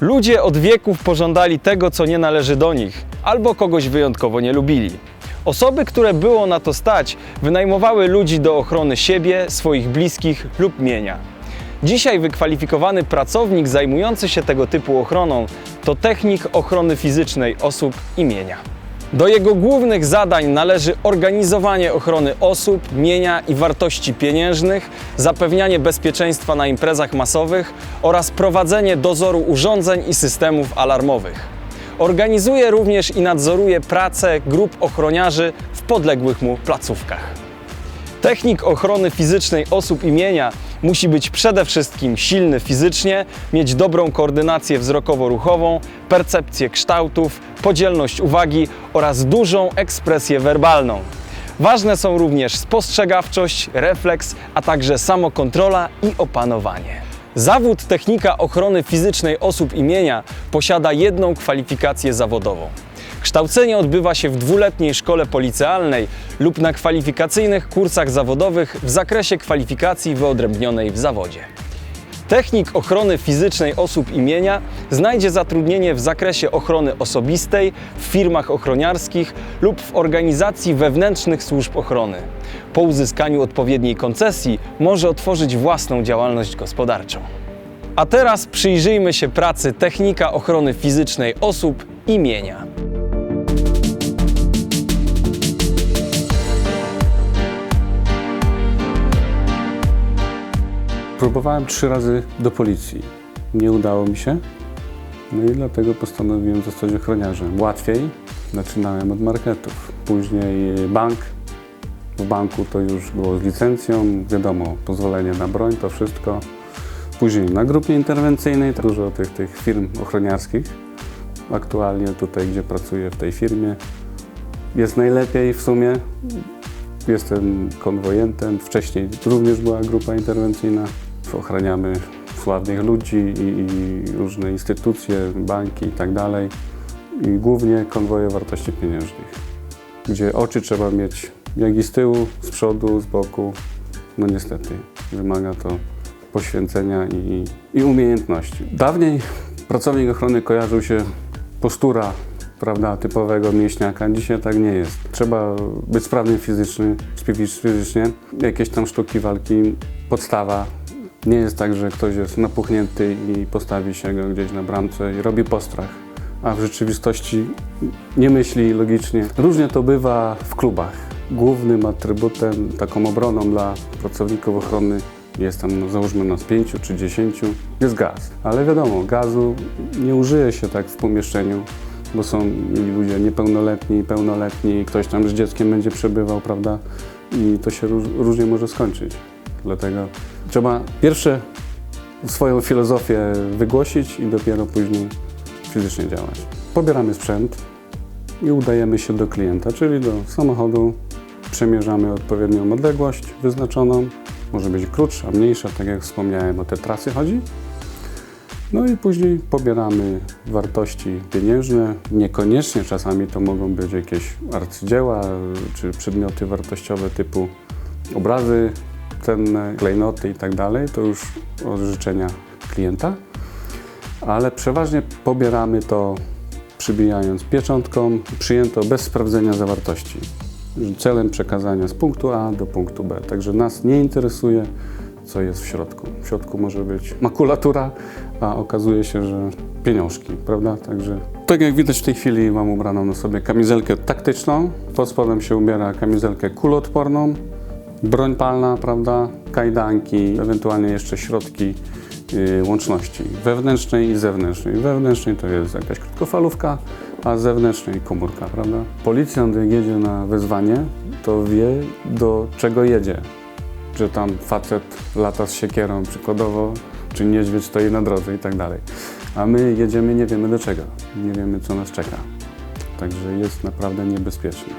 Ludzie od wieków pożądali tego, co nie należy do nich, albo kogoś wyjątkowo nie lubili. Osoby, które było na to stać, wynajmowały ludzi do ochrony siebie, swoich bliskich lub mienia. Dzisiaj wykwalifikowany pracownik zajmujący się tego typu ochroną to technik ochrony fizycznej osób i mienia. Do jego głównych zadań należy organizowanie ochrony osób, mienia i wartości pieniężnych, zapewnianie bezpieczeństwa na imprezach masowych oraz prowadzenie dozoru urządzeń i systemów alarmowych. Organizuje również i nadzoruje pracę grup ochroniarzy w podległych mu placówkach. Technik ochrony fizycznej osób imienia musi być przede wszystkim silny fizycznie, mieć dobrą koordynację wzrokowo-ruchową, percepcję kształtów, podzielność uwagi oraz dużą ekspresję werbalną. Ważne są również spostrzegawczość, refleks, a także samokontrola i opanowanie. Zawód technika ochrony fizycznej osób imienia posiada jedną kwalifikację zawodową. Kształcenie odbywa się w dwuletniej szkole policealnej lub na kwalifikacyjnych kursach zawodowych w zakresie kwalifikacji wyodrębnionej w zawodzie. Technik ochrony fizycznej osób imienia znajdzie zatrudnienie w zakresie ochrony osobistej, w firmach ochroniarskich lub w organizacji wewnętrznych służb ochrony. Po uzyskaniu odpowiedniej koncesji może otworzyć własną działalność gospodarczą. A teraz przyjrzyjmy się pracy technika ochrony fizycznej osób imienia. Próbowałem trzy razy do policji. Nie udało mi się. No i dlatego postanowiłem zostać ochroniarzem. Łatwiej. Zaczynałem od marketów. Później bank. W banku to już było z licencją, wiadomo, pozwolenie na broń, to wszystko. Później na grupie interwencyjnej, dużo tych, tych firm ochroniarskich. Aktualnie tutaj, gdzie pracuję w tej firmie, jest najlepiej w sumie. Jestem konwojentem. Wcześniej również była grupa interwencyjna. Ochraniamy sławnych ludzi i, i różne instytucje, banki i tak. I głównie konwoje wartości pieniężnych, gdzie oczy trzeba mieć jak i z tyłu, z przodu, z boku. No niestety, wymaga to poświęcenia i, i umiejętności. Dawniej pracownik ochrony kojarzył się postura prawda, typowego mięśniaka. Dzisiaj tak nie jest. Trzeba być sprawnym fizycznie, fizycznie. Jakieś tam sztuki walki, podstawa. Nie jest tak, że ktoś jest napuchnięty i postawi się go gdzieś na bramce i robi postrach, a w rzeczywistości nie myśli logicznie. Różnie to bywa w klubach. Głównym atrybutem, taką obroną dla pracowników ochrony jest tam, no, załóżmy nas pięciu czy dziesięciu, jest gaz. Ale wiadomo, gazu nie użyje się tak w pomieszczeniu, bo są ludzie niepełnoletni, pełnoletni, ktoś tam z dzieckiem będzie przebywał, prawda? I to się róż, różnie może skończyć. Dlatego trzeba pierwsze swoją filozofię wygłosić i dopiero później fizycznie działać. Pobieramy sprzęt i udajemy się do klienta, czyli do samochodu. Przemierzamy odpowiednią odległość wyznaczoną. Może być krótsza, mniejsza, tak jak wspomniałem, o te trasy chodzi. No i później pobieramy wartości pieniężne. Niekoniecznie czasami to mogą być jakieś arcydzieła czy przedmioty wartościowe typu obrazy cenne, klejnoty i tak dalej. To już od życzenia klienta. Ale przeważnie pobieramy to przybijając pieczątką, przyjęto bez sprawdzenia zawartości. Celem przekazania z punktu A do punktu B. Także nas nie interesuje, co jest w środku. W środku może być makulatura, a okazuje się, że pieniążki, prawda? Także tak jak widać w tej chwili mam ubraną na sobie kamizelkę taktyczną, pod spodem się ubiera kamizelkę kuloodporną, broń palna, prawda? Kajdanki, ewentualnie jeszcze środki yy, łączności wewnętrznej i zewnętrznej. Wewnętrznej to jest jakaś krótkofalówka, a zewnętrznej komórka, prawda? Policjant jak jedzie na wezwanie, to wie do czego jedzie że tam facet lata z siekierą przykładowo, czy niedźwiedź stoi na drodze i tak dalej. A my jedziemy, nie wiemy do czego, nie wiemy co nas czeka. Także jest naprawdę niebezpiecznie.